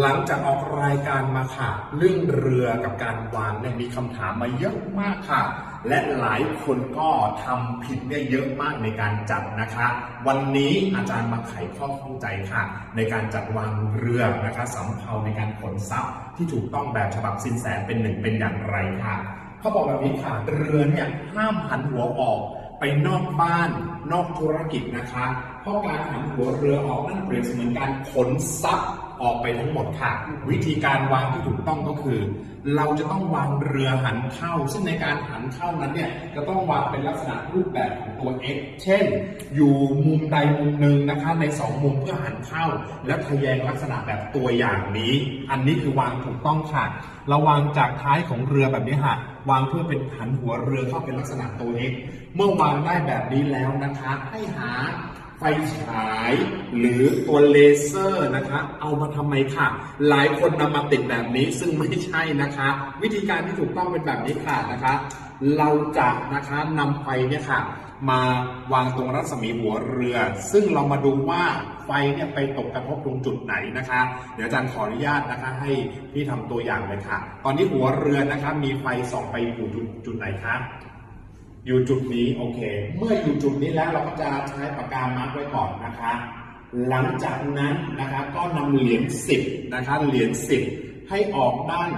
หลังจากออกรายการมาค่ะ เรื่องเรือกับการวางเนี่ยมีคำถามมาเยอะมากค่ะ และหลายคนก็ทำผิดเนี่ยเยอะมากในการจัดนะคะ วันนี้อาจารย์มาไขข้อข้องใจค่ะ ในการจัดวางเรือนะคะสำเภาในการขนทรัพย์ที่ถูกต้องแบบฉบับสินแสเป็นหนึ่งเป็นอย่างไรค่ะเขาบอกแบบนี้ค่ะ เรือเนี่ยห้ามหันหัวออกไปนอกบ้านนอกธุรกิจนะคะ เพราะการหันหัวเรือออกนั่นเปรียบเสมือนการขนทรัพย์ ออกไปทั้งหมดค่ะ วิธีการวางที่ถูกต้องก็คือ เราจะต้องวางเรือหันเข้า ซึ่งในการหันเข้านั้นเนี่ยจะต้องวางเป็นลักษณะรูปแบบของตัว X เช่น อยู่มุมใดมุมหนึ่งนะคะในสองมุมเพื่อหันเข้า และทะแยงลักษณะแบบตัวอย่างนี้ อันนี้คือวางถูกต้องค่ะเราวางจากท้ายของเรือแบบนี้ค่ะวางเพื่อเป็นหันหัวเรือเข้าเป็นลักษณะตัว X เมื่อวางได้แบบนี้แล้วนะคะ ให้หา ฟฉายหรือตัวเลเซอร์นะคะ เอามาทำไมค่ะ หลายคนนำมาติดแบบนี้ซึ่งไม่ใช่นะคะ วิธีการที่ถูกต้องเป็นแบบนี้ค่ะนะคะ เราจะนะคะนำไฟเนี่ยค่ะ มาวางตรงรัศมีหัวเรือ ซึ่งเรามาดูว่าไฟเนี่ยไปตกกระทบตรงจุดไหนนะคะ เดี๋ยวอาจารย์ขออนุญาตนะคะ ให้พี่ทำตัวอย่างเลยค่ะ ตอนนี้หัวเรือนะคะ มีไฟส่องไปอยู่จุดจุดไหนคะ อยู่จุดนี้โอเค เมื่ออยู่จุดนี้แล้วเราก็จะใช้ปากกามาร์กไว้ก่อนนะคะ หลังจากนั้นนะคะก็นำเหรียญสิบนะคะเหรียญสิบให้ออกด้าน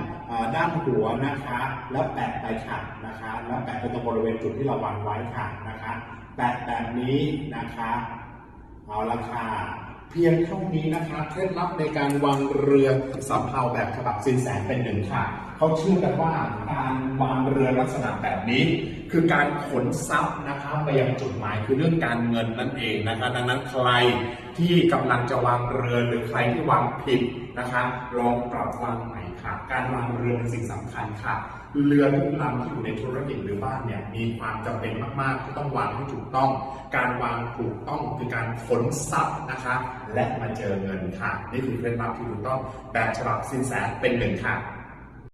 ด้านหัวนะคะ แล้วแปะไปค่ะนะคะ แล้วแปะไปตรงบริเวณจุดที่เราวางไว้ค่ะนะคะ แปะแบบนี้นะคะเอาละค่ะเพียงเท่านี้นะคะเคล็ดลับในการวางเรือสำเภาแบบฉบับสินแสเป็นหนึ่งค่ะเขาเชื่อกันว่าการวางเรือลักษณะแบบนี้ คือการขนทรัพย์นะคะไปยังจุดหมายคือเรื่องการเงินนั่นเองนะคะดังนั้นใครที่กำลังจะวางเรือหรือใครที่วางผิดนะคะลองปรับวางใหม่ค่ะ การวางเรือเป็นสิ่งสำคัญค่ะเรือทุกลำที่อยู่ในธุรกิจหรือบ้านเนี่ยมีความจำเป็นมาก ๆ ที่ต้องวางให้ถูกต้อง การวางถูกต้องคือการขนทรัพย์นะคะ และมาเจอเงินค่ะ นี่คือเคล็ดลับที่ถูกต้องแบบฉบับสินแสเป็นหนึ่งค่ะ